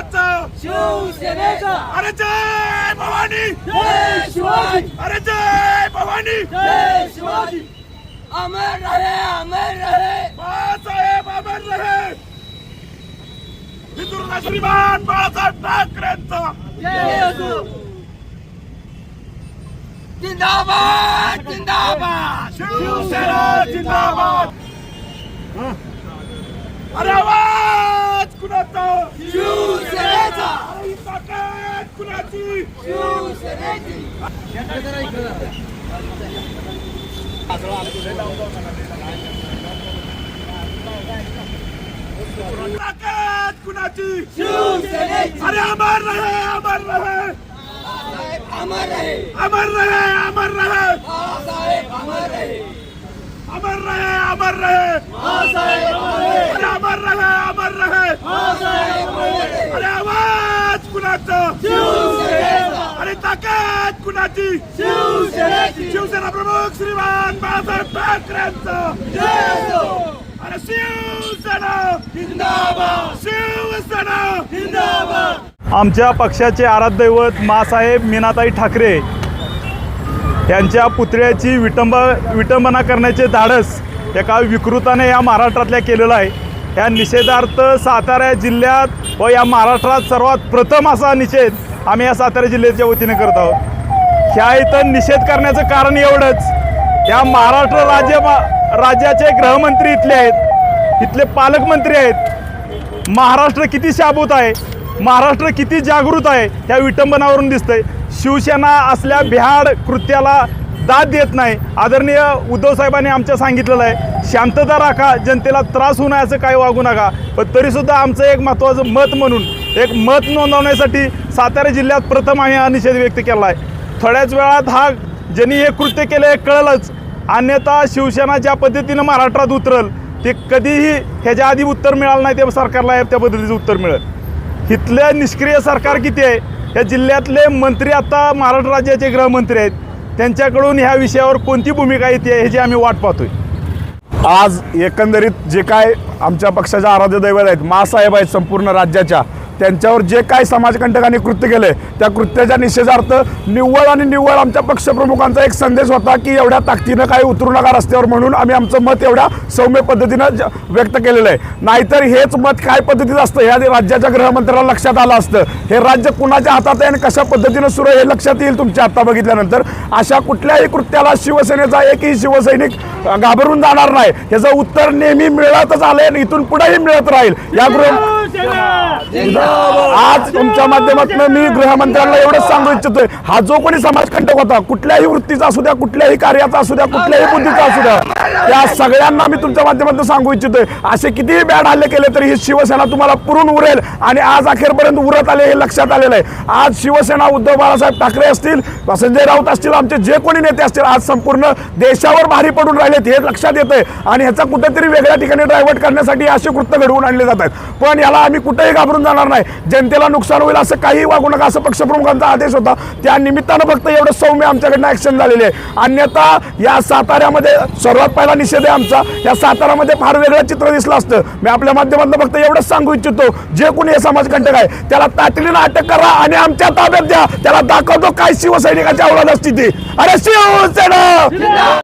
कुणाचा शिवसेनेचा. अरे जय भवानी. जय शिवाजी. अरे जय भवानी. जय शिवाजी. अमर रहे अमर रहे. बाळासाहेब अमर रहे. हिंदुर्ग श्रीमान बाळासाहेब ठाकरेंचा. जय असो. जिंदाबाद जिंदाबाद. शिवसेना जिंदाबाद. अरे आवाज. अरे अमर रहे अमर रहे अमर रहे अमर रहे अमर रहे अमर रहे अमर रहे अमर रहे अरे अमर रहे अमर रहे बाळासाहेब अमर रहे अरे आवाज कुणाचा शिवसेनेचा. अरे ताकद कुणाची? शिवसेनेची. शिवसेना प्रमुख श्रीमान बाळासाहेब ठाकरेंचा. अरे शिवसेना. जिंदाबाद. शिवसेना. जिंदाबाद. आमच्या पक्षाचे आराध्यदैवत मासाहेब मीनाताई ठाकरे यांच्या पुतळ्याची विटंब विटंबना करण्याचे धाडस एका विकृताने या महाराष्ट्रातल्या केलेलं आहे. या निषेधार्थ सातारा जिल्ह्यात व या महाराष्ट्रात सर्वात प्रथम असा निषेध आम्ही या सातारा जिल्ह्याच्या वतीने करत आहोत. ह्या इथं निषेध करण्याचं कारण एवढंच या महाराष्ट्र राज्य राज्याचे गृहमंत्री इथले आहेत इथले पालकमंत्री आहेत. महाराष्ट्र किती शाबूत आहे महाराष्ट्र किती जागृत आहे या विटंबनावरून दिसतंय. शिवसेना असल्या बिहाड कृत्याला दाद देत नाही. आदरणीय उद्धव साहेबांनी आमच्या सांगितलेलं आहे शांतता राखा जनतेला त्रास होऊ नये असं काही वागू नका. पण तरीसुद्धा आमचं एक महत्त्वाचं मत म्हणून एक मत नोंदवण्यासाठी सातारा जिल्ह्यात प्रथम आम्ही हा निषेध व्यक्त केला आहे. थोड्याच वेळात हा ज्यांनी हे कृत्य केलं हे कळलंच. अन्यथा शिवसेना ज्या पद्धतीनं महाराष्ट्रात उतरल ते कधीही ह्याच्या आधी उत्तर मिळालं नाही ते सरकारला त्या पद्धतीचं उत्तर मिळेल. इथलं निष्क्रिय सरकार किती आहे? या जिल्ह्यातले मंत्री आता महाराष्ट्र राज्याचे गृहमंत्री आहेत. त्यांच्याकडून ह्या विषयावर कोणती भूमिका येते ह्याची आम्ही वाट पाहतोय. आज एकंदरीत जे काय आमच्या पक्षाच्या आराध्य दैवत आहेत मासाहेब आहेत संपूर्ण राज्याच्या त्यांच्यावर जे काय समाजकंटकांनी कृत्य केले त्या कृत्याच्या निषेधार्थ निव्वळ आणि निव्वळ आमच्या पक्षप्रमुखांचा एक संदेश होता की एवढ्या ताकदीनं काही उतरू नका रस्त्यावर म्हणून आम्ही आमचं मत एवढ्या सौम्य पद्धतीनं व्यक्त केलेलं आहे. नाहीतर हेच मत काय पद्धतीचं असतं? ह्या राज्याच्या गृहमंत्र्याला लक्षात आलं असतं. हे राज्य कुणाच्या हातात आहे आणि कशा पद्धतीनं सुरू आहे हे लक्षात येईल तुमच्या आता बघितल्यानंतर. अशा कुठल्याही कृत्याला शिवसेनेचा एकही शिवसैनिक घाबरून जाणार नाही. याचं उत्तर नेहमी मिळतच आलंय आणि इथून पुढेही मिळत राहील. या गृह आज तुमच्या माध्यमातून मी गृहमंत्र्यांना एवढंच सांगू इच्छितोय. हा जो कोणी समाजकंटक होता कुठल्याही वृत्तीचा असू द्या कुठल्याही कार्याचा असू द्या कुठल्याही बुद्धीचा असू द्या त्या सगळ्यांना मी तुमच्या माध्यमातून सांगू इच्छितोय. असे कितीही बॅड हल्ले केले तरी ही शिवसेना तुम्हाला पुरून उरेल आणि आज अखेरपर्यंत उरत आले हे लक्षात आलेलं आहे. आज शिवसेना उद्धव बाळासाहेब ठाकरे असतील संजय राऊत असतील आमचे जे कोणी नेते असतील आज संपूर्ण देशावर भारी पडून राहिलेत हे लक्षात येत आहे आणि ह्याचा कुठेतरी वेगळ्या ठिकाणी डायव्हर्ट करण्यासाठी असे कृत्य घडवून आणले जात पण याला आम्ही कुठेही घाबरून जाणार नाही. जनतेला नुकसान होईल असं काही वागू नका असं पक्षप्रमुखांचा आदेश होता. त्या निमित्तानं फक्त एवढं सौम्य आमच्याकडनं ऍक्शन झालेली आहे. अन्यथा या साताऱ्यामध्ये सर्वात पहिला निषेध आहे आमचा. या साताऱ्यामध्ये फार वेगळं चित्र दिसलं असतं. मी आपल्या माध्यमातून फक्त एवढंच सांगू इच्छितो. जे कोणी हे समाजकंटक आहे त्याला तातडीनं अटक करा आणि आमच्या ताब्यात द्या. त्याला दाखवतो काय शिवसैनिकाची अवलाद असते ती अरे शिवसेना!